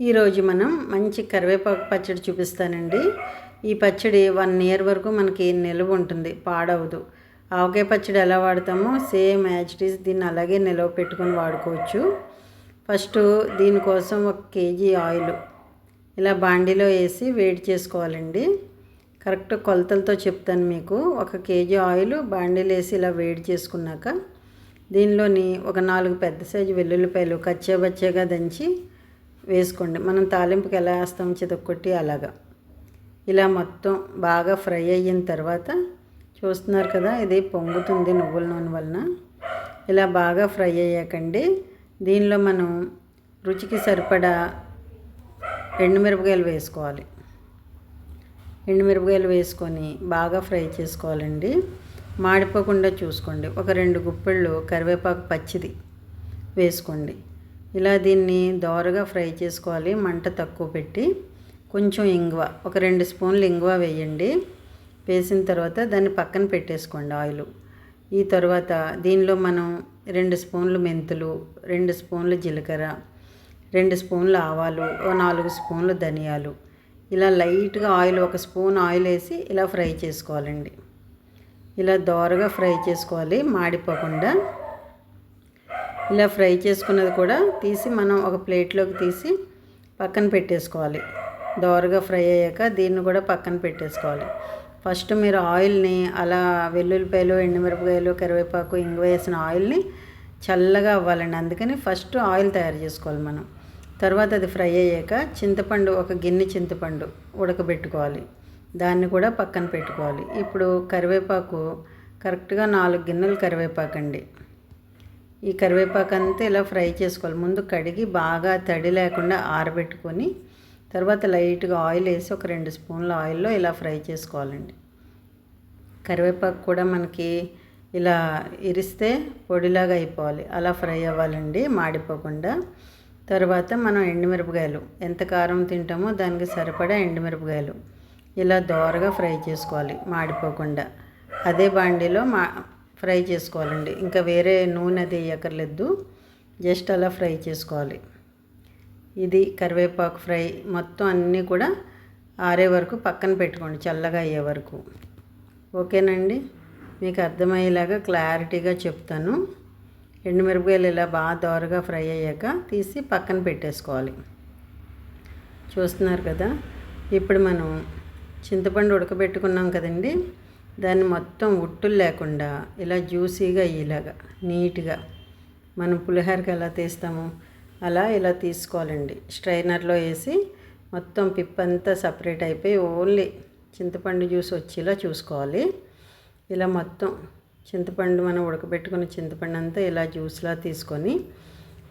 ఈరోజు మనం మంచి కరివేపాకు పచ్చడి చూపిస్తానండి. ఈ పచ్చడి వన్ ఇయర్ వరకు మనకి నిలువ ఉంటుంది పాడవదు. ఆవకాయ పచ్చడి ఎలా వాడతామో సేమ్ యాజ్ ఈస్ దీన్ని అలాగే నిలవ పెట్టుకొని వాడుకోవచ్చు. ఫస్ట్ దీనికోసం ఒక కేజీ ఆయిల్ ఇలా బాండీలో వేసి వేడి చేసుకోవాలండి. కరెక్ట్ కొలతలతో చెప్తాను మీకు. ఒక కేజీ ఆయిల్ బాండీలు వేసి ఇలా వేడి చేసుకున్నాక దీనిలోని ఒక నాలుగు పెద్ద సైజు వెల్లుల్లిపాయలు కచ్చాబచ్చాగా దంచి వేసుకోండి. మనం తాలింపుకి ఎలా వేస్తాం చితక్కొట్టి అలాగా. ఇలా మొత్తం బాగా ఫ్రై అయిన తర్వాత చూస్తున్నారు కదా ఇది పొంగుతుంది నువ్వుల నూనె వలన. ఇలా బాగా ఫ్రై అయ్యాకండి. దీనిలో మనం రుచికి సరిపడా ఎండుమిరపకాయలు వేసుకోవాలి. ఎండుమిరపకాయలు వేసుకొని బాగా ఫ్రై చేసుకోవాలండి. మాడిపోకుండా చూసుకోండి. ఒక రెండు గుప్పెళ్ళు కరివేపాకు పచ్చిది వేసుకోండి. ఇలా దీన్ని దోరగా ఫ్రై చేసుకోవాలి మంట తక్కువ పెట్టి. కొంచెం ఇంగువ ఒక రెండు స్పూన్లు ఇంగువ వేయండి. వేసిన తర్వాత దాన్ని పక్కన పెట్టేసుకోండి ఆయిల్. ఈ తర్వాత దీనిలో మనం రెండు స్పూన్లు మెంతులు రెండు స్పూన్లు జీలకర్ర రెండు స్పూన్లు ఆవాలు ఓ నాలుగు స్పూన్లు ధనియాలు. ఇలా లైట్గా ఆయిల్ ఒక స్పూన్ ఆయిల్ వేసి ఇలా ఫ్రై చేసుకోవాలండి. ఇలా దోరగా ఫ్రై చేసుకోవాలి మాడిపోకుండా. ఇలా ఫ్రై చేసుకున్నది కూడా తీసి మనం ఒక ప్లేట్లోకి తీసి పక్కన పెట్టేసుకోవాలి. దోరగా ఫ్రై అయ్యాక దీన్ని కూడా పక్కన పెట్టేసుకోవాలి. ఫస్ట్ మీరు ఆయిల్ని అలా వెల్లుల్లిపాయలు ఎండుమిరపకాయలు కరివేపాకు ఇంగు వేసిన ఆయిల్ని చల్లగా అవ్వాలండి. అందుకని ఫస్ట్ ఆయిల్ తయారు చేసుకోవాలి మనం. తర్వాత అది ఫ్రై అయ్యాక చింతపండు ఒక గిన్నె చింతపండు ఉడకబెట్టుకోవాలి. దాన్ని కూడా పక్కన పెట్టుకోవాలి. ఇప్పుడు కరివేపాకు కరెక్ట్గా నాలుగు గిన్నెలు కరివేపాకు అండి ఈ కరివేపాకు అంతా ఇలా ఫ్రై చేసుకోవాలి. ముందు కడిగి బాగా తడి లేకుండా ఆరబెట్టుకొని తర్వాత లైట్గా ఆయిల్ వేసి ఒక రెండు స్పూన్ల ఆయిల్లో ఇలా ఫ్రై చేసుకోవాలండి. కరివేపాకు కూడా మనకి ఇలా ఇరిస్తే పొడిలాగా అయిపోవాలి. అలా ఫ్రై అవ్వాలండి మాడిపోకుండా. తర్వాత మనం ఎండుమిరపకాయలు ఎంత కారం తింటామో దానికి సరిపడా ఎండుమిరపకాయలు ఇలా దోరగా ఫ్రై చేసుకోవాలి మాడిపోకుండా. అదే బాండీలో మా ఫ్రై చేసుకోవాలండి. ఇంకా వేరే నూనె అది వేయక్కర్లేదు. జస్ట్ అలా ఫ్రై చేసుకోవాలి. ఇది కరివేపాకు ఫ్రై మొత్తం అన్నీ కూడా ఆరే వరకు పక్కన పెట్టుకోండి చల్లగా అయ్యే వరకు. ఓకేనండి? మీకు అర్థమయ్యేలాగా క్లారిటీగా చెప్తాను. ఎండుమిరపకాయలు ఇలా బాగా దోరగా ఫ్రై అయ్యాక తీసి పక్కన పెట్టేసుకోవాలి. చూస్తున్నారు కదా? ఇప్పుడు మనం చింతపండు ఉడకబెట్టుకున్నాం కదండి? దాన్ని మొత్తం ఉట్టులు లేకుండా ఇలా జ్యూసీగా ఇలాగా నీట్గా మనం పులిహోరకి ఎలా తీస్తామో అలా ఇలా తీసుకోవాలండి. స్ట్రైనర్లో వేసి మొత్తం పిప్పంతా సపరేట్ అయిపోయి ఓన్లీ చింతపండు జ్యూస్ వచ్చేలా చూసుకోవాలి. ఇలా మొత్తం చింతపండు మనం ఉడకబెట్టుకున్న చింతపండు అంతా ఇలా జ్యూస్లా తీసుకొని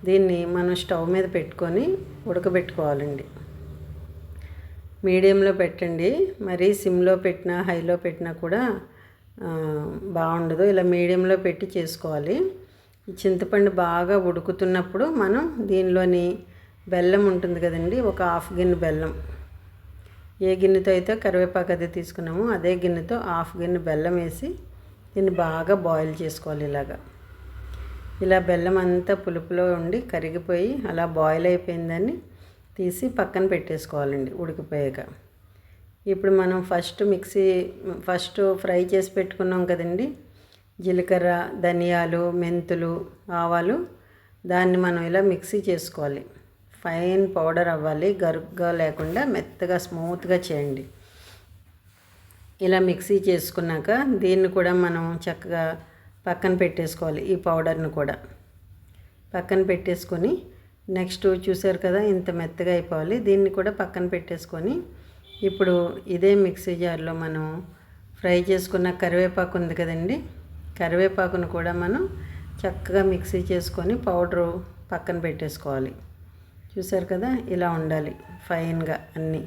దీన్ని మనం స్టవ్ మీద పెట్టుకొని ఉడకబెట్టుకోవాలండి. మీడియంలో పెట్టండి. మరీ సిమ్లో పెట్టినా హైలో పెట్టినా కూడా బాగుండదు. ఇలా మీడియంలో పెట్టి చేసుకోవాలి. చింతపండు బాగా ఉడుకుతున్నప్పుడు మనం దీనిలోని బెల్లం ఉంటుంది కదండి ఒక హాఫ్ గిన్నె బెల్లం. ఏ గిన్నెతో అయితే కరివేపాకు అది తీసుకున్నామో అదే గిన్నెతో హాఫ్ గిన్నె బెల్లం వేసి దీన్ని బాగా బాయిల్ చేసుకోవాలి ఇలాగా. ఇలా బెల్లం అంతా పులుపులో ఉండి కరిగిపోయి అలా బాయిల్ అయిపోయిందని తీసి పక్కన పెట్టేసుకోవాలండి ఉడికిపోయాక. ఇప్పుడు మనం ఫస్ట్ మిక్సీ ఫస్ట్ ఫ్రై చేసి పెట్టుకున్నాం కదండి. జీలకర్ర ధనియాలు మెంతులు ఆవాలు దాన్ని మనం ఇలా మిక్సీ చేసుకోవాలి. ఫైన్ పౌడర్ అవ్వాలి గరుగ్గా లేకుండా మెత్తగా స్మూత్గా చేయండి. ఇలా మిక్సీ చేసుకున్నాక దీన్ని కూడా మనం చక్కగా పక్కన పెట్టేసుకోవాలి ఈ పౌడర్ను కూడా. పక్కన పెట్టేసుకొని నెక్స్ట్ చూసారు కదా ఇంత మెత్తగా అయిపోవాలి. దీన్ని కూడా పక్కన పెట్టేసుకొని ఇప్పుడు ఇదే మిక్సీ జార్లో మనం ఫ్రై చేసుకున్న కరివేపాకు ఉంది కదండి కరివేపాకును కూడా మనం చక్కగా మిక్సీ చేసుకొని పౌడరు పక్కన పెట్టేసుకోవాలి. చూసారు కదా ఇలా ఉండాలి ఫైన్గా అన్నీ.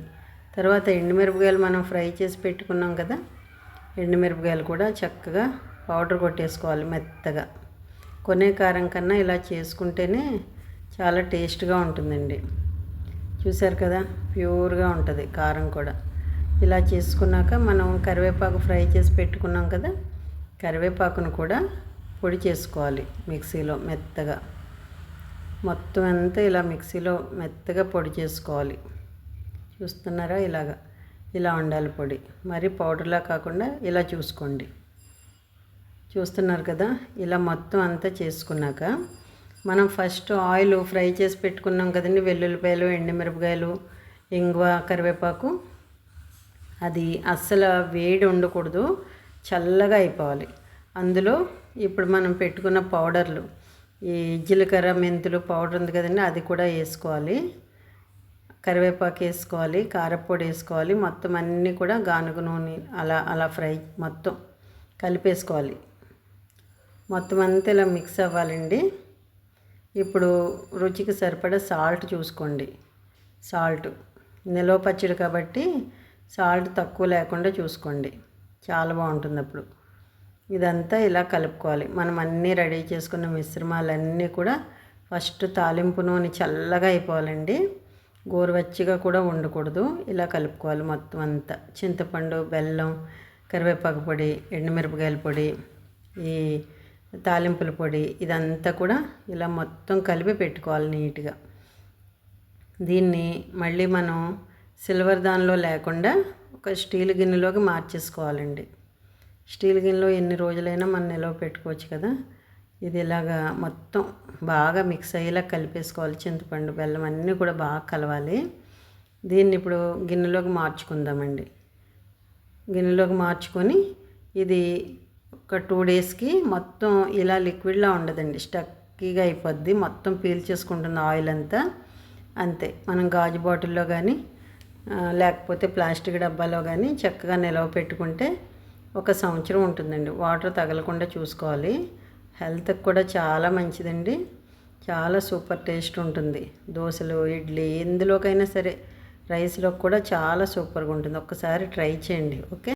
తర్వాత ఎండుమిరపకాయలు మనం ఫ్రై చేసి పెట్టుకున్నాం కదా ఎండుమిరపకాయలు కూడా చక్కగా పౌడర్ కొట్టేసుకోవాలి మెత్తగా. కొనే కారం కన్నా ఇలా చేసుకుంటేనే చాలా టేస్ట్గా ఉంటుందండి. చూసారు కదా? ప్యూర్గా ఉంటుంది కారం కూడా. ఇలా చేసుకున్నాక మనం కరివేపాకు ఫ్రై చేసి పెట్టుకున్నాం కదా? కరివేపాకును కూడా పొడి చేసుకోవాలి మిక్సీలో మెత్తగా. మొత్తం అంతా ఇలా మిక్సీలో మెత్తగా పొడి చేసుకోవాలి. చూస్తున్నారా ఇలాగా? ఇలా ఉండాలి పొడి. మరి పౌడర్లా కాకుండా ఇలా చూసుకోండి. చూస్తున్నారు కదా? ఇలా మొత్తం అంతా చేసుకున్నాక మనం ఫస్ట్ ఆయిల్ ఫ్రై చేసి పెట్టుకున్నాం కదండి వెల్లుల్లిపాయలు ఎండుమిరపకాయలు ఇంగువ కరివేపాకు. అది అస్సలు వేడి ఉండకూడదు చల్లగా అయిపోవాలి. అందులో ఇప్పుడు మనం పెట్టుకున్న పౌడర్లు ఈ జీలకర్ర మెంతులు పౌడర్ ఉంది కదండి అది కూడా వేసుకోవాలి. కరివేపాకు వేసుకోవాలి కారపొడి వేసుకోవాలి మొత్తం అన్నీ కూడా గానుగ నూనె అలా అలా ఫ్రై మొత్తం కలిపేసుకోవాలి. మొత్తం అంతా ఇలా మిక్స్ అవ్వాలండి. ఇప్పుడు రుచికి సరిపడా సాల్ట్ చూసుకోండి. సాల్ట్. నిలవ పచ్చడి కాబట్టి సాల్ట్ తక్కువ లేకుండా చూసుకోండి. చాలా బాగుంటుంది అప్పుడు. ఇదంతా ఇలా కలుపుకోవాలి. మనం అన్నీ రెడీ చేసుకున్న మిశ్రమాలన్నీ కూడా ఫస్ట్ తాలింపు నూనె చల్లగా అయిపోవాలండి. గోరువెచ్చగా కూడా ఉండకూడదు. ఇలా కలుపుకోవాలి మొత్తం అంతా. చింతపండు బెల్లం కరివేపాకు పొడి ఎండుమిరపకాయల పొడి ఈ తాలింపుల పొడి ఇదంతా కూడా ఇలా మొత్తం కలిపి పెట్టుకోవాలి నీట్గా. దీన్ని మళ్ళీ మనం సిల్వర్ దానిలో లేకుండా ఒక స్టీల్ గిన్నెలోకి మార్చేసుకోవాలండి. స్టీల్ గిన్నెలో ఎన్ని రోజులైనా మనం నిలవ పెట్టుకోవచ్చు కదా. ఇది ఇలాగా మొత్తం బాగా మిక్స్ అయ్యేలా కలిపేసుకోవాలి. చింతపండు బెల్లం అన్నీ కూడా బాగా కలవాలి. దీన్ని ఇప్పుడు గిన్నెలోకి మార్చుకుందామండి. గిన్నెలోకి మార్చుకొని ఇది ఒక టూ డేస్కి మొత్తం ఇలా లిక్విడ్లా ఉండదండి. స్టక్కీగా అయిపోద్ది. మొత్తం పీల్చేసుకుంటుంది ఆయిల్ అంతా అంతే. మనం గాజు బాటిల్లో కానీ లేకపోతే ప్లాస్టిక్ డబ్బాలో కానీ చక్కగా నిలవ పెట్టుకుంటే ఒక సంవత్సరం ఉంటుందండి. వాటర్ తగలకుండా చూసుకోవాలి. హెల్త్కి కూడా చాలా మంచిదండి. చాలా సూపర్ టేస్ట్ ఉంటుంది. దోశలు ఇడ్లీ ఎందులోకైనా సరే రైస్లో కూడా చాలా సూపర్గా ఉంటుంది. ఒక్కసారి ట్రై చేయండి. ఓకే?